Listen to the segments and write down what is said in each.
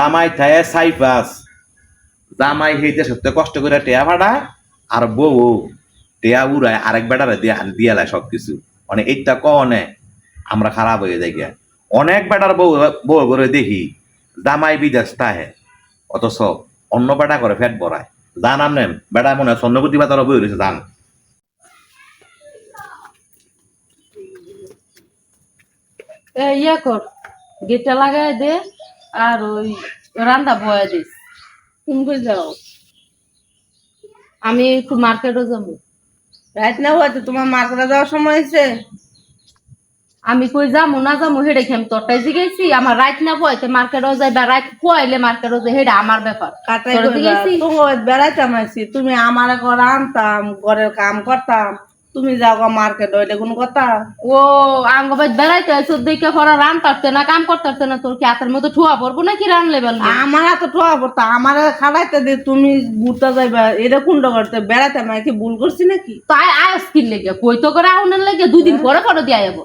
জামাই থায় সাইফাস জামাই হইতে সত্যি কষ্ট করে টেয়া ভাড়া আর বউ। টেয়া উড়ায় আরেক বেটারে দিয়া দিয়ালায় সব কিছু মানে এইটা কনে আমরা খারাপ হয়ে যাই গিয়া। অনেক বেটার বউ বউ করে দেখি, জামাই বিদেশ তাহে অথচ অন্য বেটা করে ফেট ভরায়। জানাম নেন বেটা মনে হয় চন্দ্রপতি বা তারা বই রয়েছে জান ইয়া কর, গেটটা লাগাই দে। আর ওই রান্দা বয়া দিস। তুমি কই যাও আমি একটু মার্কেটও যাব। রাত না হয়তো তোমার মার্কেটে যাওয়ার সময় হয়েছে। আমি কই যাব না যাব হেডে আমি তোরটাই জিগেছি আমার রাইত না বয়তে মার্কেটও যাই বা রাইত খুয়াইলে মার্কেটও যাই হেডা আমার ব্যাপার। কাটাই জিগাইছি? তোমার বেড়াইতাম আইছি। তুমি আমার ঘর আনতাম ঘরের কাম করতাম। তুমি যাও গা মার্কেট হইলে কোনো কথা? ও আঙ্গ বাই বেড়াইতে আইসো দেখে ফরা রান পারতে না কাম করতে না তোর কি হাতের মতো ঠুয়া পড়ব নাকি রানলে বেললে আমার এত ঠোয়া পড়তো আমার খাড়াইতে দিয়ে তুমি ঘুরতে যাইবা এটা কুণ্ড করতে বেড়াইতাম আমি কি ভুল করছি নাকি? তাই আয়স কিন লেগে কই তো করে আউনের লেগে দুদিন পরে পরে দিয়ে আইব।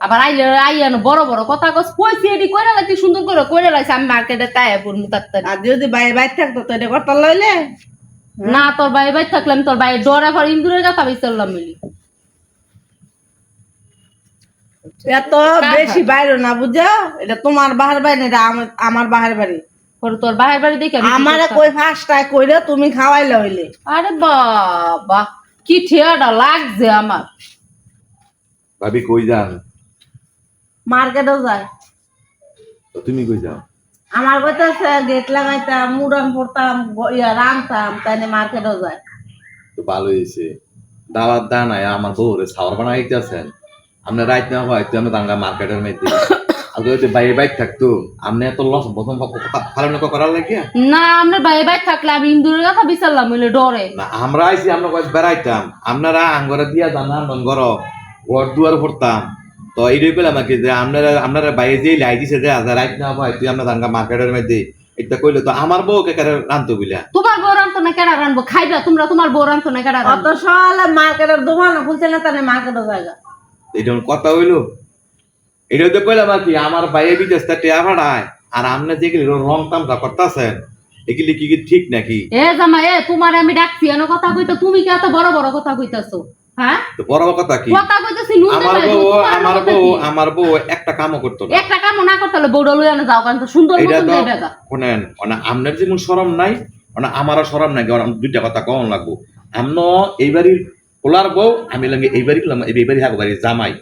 আবার আইলে আইয়ানো বড় বড় কথা কস কইছি এডি কইরা লাগি সুন্দর করে কইরা লাগছে আমি মার্কেটে তাই পড়মু তাড়াতাড়ি। আর যদি বাইরে বাইরে থাকতো তো এটা করতে লইলে? না তোর বাই বাই থাকলাম তোর বাই ডরে পর ইন্দুরের কথা বিচারলাম মিলি। এত বেশি বাইরে না বুঝছ? এটা তোমার বাহার বাড়ি না এটা আমার- আমার বাহার বাড়ি। পরে তোর বাহির বাড়ি দেখে আমি কি আমারে? কই ফাঁসটায় কইলে তুমি খাওয়াইলে হইলে। আরে বাবা কি ঠেয়াটা লাগছে আমার। ভাবি কই যান? মার্কেটও যায়। তুমি কই যাও? আমার কইতেছে গেট লাগাইতাম মুড়ান পড়তাম ইয়া রানতাম তাই মার্কেটও যায় ভালো হয়েছে। দাওয়াত দান আয় আমার বউরে সাওয়ার বানাইতেছেন আপনি রাইত না হয় তুই আমি দাঙ্গা মার্কেটের মধ্যে আর যদি বাইরে বাইক থাকতো। আপনি এত লস প্রথম ফালন করার লাগিয়া? না আমরা বাই বাই থাকলে আমি ইন্দুরের কথা বিচারলাম মিলে ডরে। না আমরা আইছি আমরা কয়েক বেড়াইতাম। আপনারা আঙ্গরে দিয়া জানা নঙ্গর ঘর দুয়ার পড়তাম তো এইটাই পেলাম আমাকে যে আপনারা আপনারা বাইরে যে লাই দিছে যে আজ রাইত না হয় তুই আমরা দাঙ্গা মার্কেটের মধ্যে এটা কইলে। তো আমার বউ কে কারে রানতো বিলা তোমার বউ রান্তো না কেডা রানবো? খাইবা তোমরা তোমার বউ রান্তো না কেডা অত সকালে মার্কেটের দোকান খুলছে না তাহলে মার্কেটও জায়গা এটা কথা হইল। এটা তো কইলাম আর কি আমার বাইরে বিদেশ টেয়া ভাড়ায় আর আপনি যেগুলি রং তামটা করতেছেন এগুলি কি কি ঠিক নাকি? এ জামা এ তোমার আমি ডাকছি এনো কথা কইতো তুমি কি এত বড় বড় কথা কইতাছো? হ্যাঁ? বড় বড় কথা কি? কথা কইতাছি আমার বউ আমার বউ আমার বউ একটা কামও করতো না। একটা কাম না করতে হলে বউটা লইয়া না যাও কারণ তো সুন্দর এটা মতন তো যাইবে গা। শোনেন মানে আপনার যেমন সরম নাই মানে আমারও সরম নাই কারণ দুইটা কথা কম লাগবো। আমন এই বাড়ির পোলার বউ আমি লাগে এই বাড়ি এই বাড়ি হাগো বাড়ি জামাই।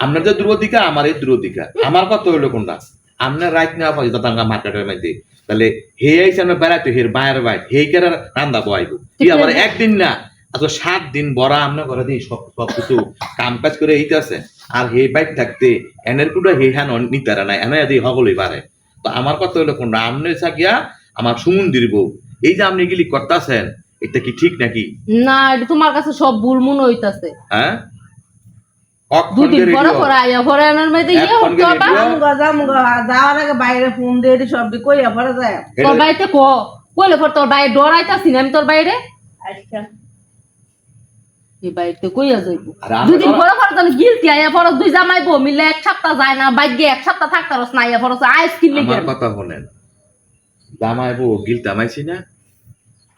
আপনার যে দূরদিকা আমার এই দূরদিকা। আমার কথা হইল কোনটা? আপনার রাইট নেওয়া পাই তাঙ্গা মার্কেটের মধ্যে তাহলে হে আইসে আমরা বেড়াইতে হের বাইরে বাই হে কেন রান্দা বয়াইবো কি আমার একদিন না আচ্ছা সাত দিন বড় আমরা করে দিই সব সব কিছু কাম কাজ করে এইতেছে আর হে বাইক থাকতে এনের কুটা হে হ্যান নিতারা নাই এনে দিয়ে হগলই পারে তো আমার কথা হইল কোনটা আপনি সাকিয়া আমার সুমন্দির বউ এই যে আপনি গিলি করতেছেন এটা কি ঠিক নাকি? না এটা তোমার কাছে সব ভুল মনে হইতাছে। হ্যাঁ? দুদিন পরে আনার মধ্যে ইয়ে হতো আবার। যাওয়ার আগে বাইরে ফোন দিয়ে সব কইয়া পরে যায় তোর এটা- বাড়িতে ক? কইলে পর তোর বাইরে ডরাইতাছি না আমি তোর বাইরে আচ্ছা। এই বাড়িতে কইয়া যাইব? দুদিন পরে পরে জানি গিলতি আইয়া পর দুই জামাই বউ মিলে এক সপ্তাহ যায় না বাইকে এক সপ্তাহ থাকতে রস না আইয়া পর আইস কিনলে আমার কথা শোনেন জামাই বউ গিল তামাইছি না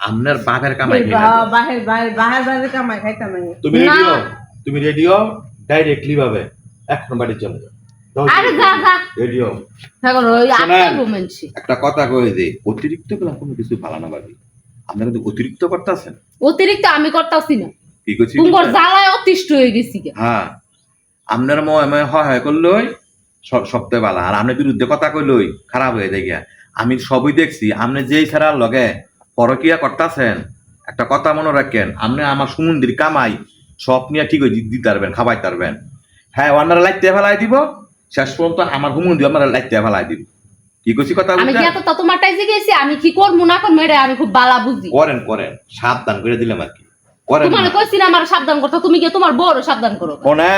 আপনার বাপের কামাই এই খাই না। বা- বাহির বাহির বাহির বাহির কামাই খাইতাম তুমি রেডিও তুমি রেডিও ডাইরেক্টলি ভাবে এখন বাড়ি চলে যাও। আরে যা যা। রেডিও এখন ওই শোনেন। ঘুমেনছি একটা কথা কয়ে দে অতিরিক্ত কোনো কিছু ভালো না বাড়ি। আপনারা কিন্তু অতিরিক্ত করতেছেন। অতিরিক্ত আমি করতাছি না। কি করছি তোমার জ্বালায় অতিষ্ঠ হয়ে গেছি হ্যাঁ। আপনার ময় ময় হয় হয় করলই সবথেকে আর আপনার বিরুদ্ধে কথা কইলই খারাপ হয়ে যায় গিয়া। আমি সবই দেখছি আপনি যেই লগে পরকিয়া করতেছেন একটা কথা মনে রাখেন আপনি আমার সমুদ্র কামাই সব নিয়ে ঠিক হয়ে দিতে পারবেন খাবাই পারবেন হ্যাঁ ওনারা লাইতে ফেলাই দিব শেষ পর্যন্ত আমার হুমুন্দি আপনারা লাইতে ফেলাই দিব। কি করছি কথা আমি কি? এত তোমারটাই জিগেছি আমি কি করব না করব? এটা আমি খুব বালা বুঝি। করেন করেন। সাবধান করে দিলাম আর কি। করেন তোমার কইছি না আমার সাবধান করতে তুমি কি তোমার বড় সাবধান করো। ও না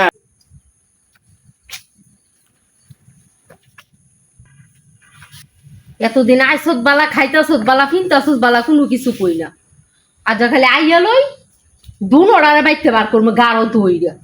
এতদিন আইসত বালা খাইতাছত বালা ফিনতাছত বালা কোনো কিছু কই না। আর যা খালি আইয়া লই দুন ওড়ারে বাইতে বার করব গাঢ় দইরা